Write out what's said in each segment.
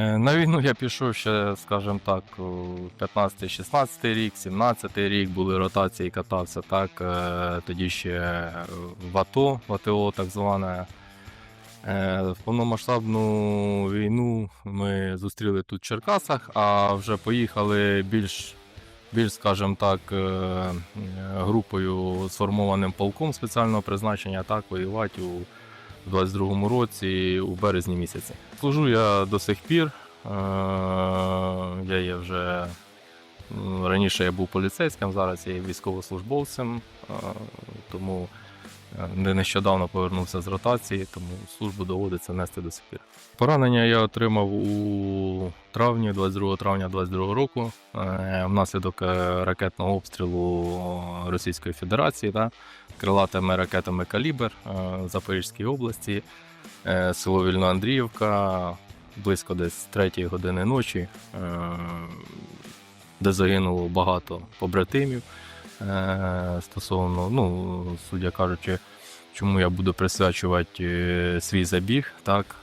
Е, На війну я пішов ще, скажімо так, 15-16 рік, 17 рік були ротації, катався так. е, Тоді ще в АТО, в АТО так зване. Е, В повномасштабну війну ми зустріли тут в Черкасах, а вже поїхали більш, більш скажімо так, групою сформованим полком спеціального призначення так, воювати у у 22-му році у березні місяці. Служу я до сих пір. Е, Я є вже раніше я був поліцейським, зараз я є військовослужбовцем, е, тому е, не нещодавно повернувся з ротації, тому службу доводиться нести до сих пір. Поранення я отримав у травні, 22 травня 22 року, внаслідок ракетного обстрілу Російської Федерації. Да, крилатими ракетами Калібр е, в Запорізькій області, е, село Вільноандріївка, близько десь 3 години ночі, е, де загинуло багато побратимів. Стосовно, ну, судя кажучи, чому я буду присвячувати свій забіг, так,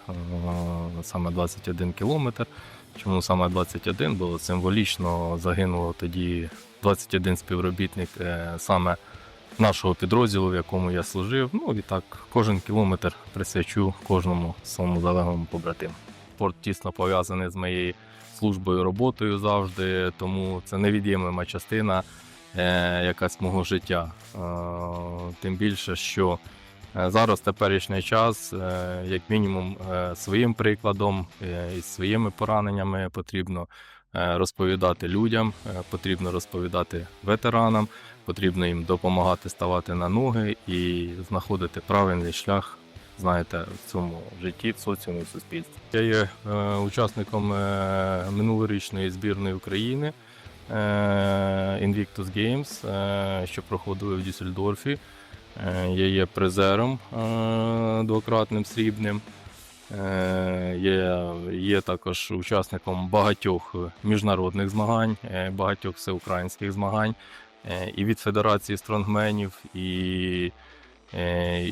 саме 21 кілометр. Чому саме 21? Бо символічно загинуло тоді 21 співробітник саме нашого підрозділу, в якому я служив. Ну і так, кожен кілометр присвячу кожному своєму залеглому побратиму. Спорт тісно пов'язаний з моєю службою, роботою завжди, тому це невід'ємлема частина е, якась мого життя. Е, тим більше, що е, зараз теперішній час, е, як мінімум, е, своїм прикладом е, і своїми пораненнями потрібно е, розповідати людям, е, потрібно розповідати ветеранам потрібно їм допомагати ставати на ноги і знаходити правильний шлях, знаєте, в цьому житті, в соціумі, в суспільстві. Я є е, учасником е, минулорічної збірної України е, Invictus Games, е, що проходили в Дюссельдорфі. Е, я є призером е, двократним срібним. Е, Є, є також учасником багатьох міжнародних змагань, е, багатьох всеукраїнських змагань е, і від Федерації стронгменів, і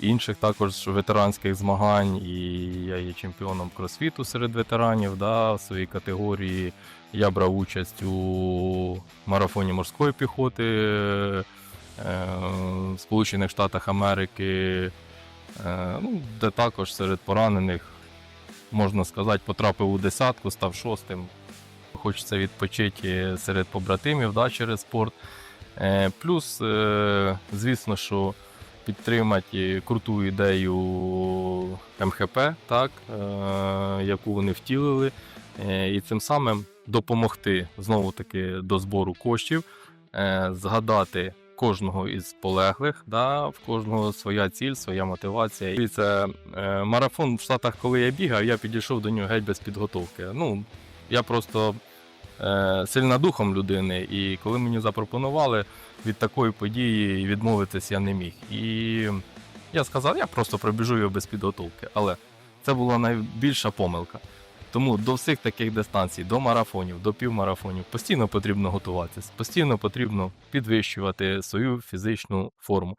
інших також ветеранських змагань. І я є чемпіоном кросфіту серед ветеранів да, в своїй категорії. Я брав участь у марафоні морської піхоти в Сполучених Штатах Америки, ну, де також серед поранених, можна сказати, потрапив у десятку, став шостим. Хочеться відпочити серед побратимів да, через спорт. Е, Плюс, е, звісно, що підтримати круту ідею МХП, так, е, яку вони втілили, і цим самим допомогти знову таки до збору коштів, згадати кожного із полеглих, да, в кожного своя ціль, своя мотивація. І це е, марафон в Штатах, коли я бігав, я підійшов до нього геть без підготовки. Ну, я просто е, сильна духом людини, і коли мені запропонували від такої події відмовитись я не міг. І я сказав, я просто пробіжу його без підготовки. Але це була найбільша помилка. Тому до всіх таких дистанцій, до марафонів, до півмарафонів, постійно потрібно готуватися, постійно потрібно підвищувати свою фізичну форму.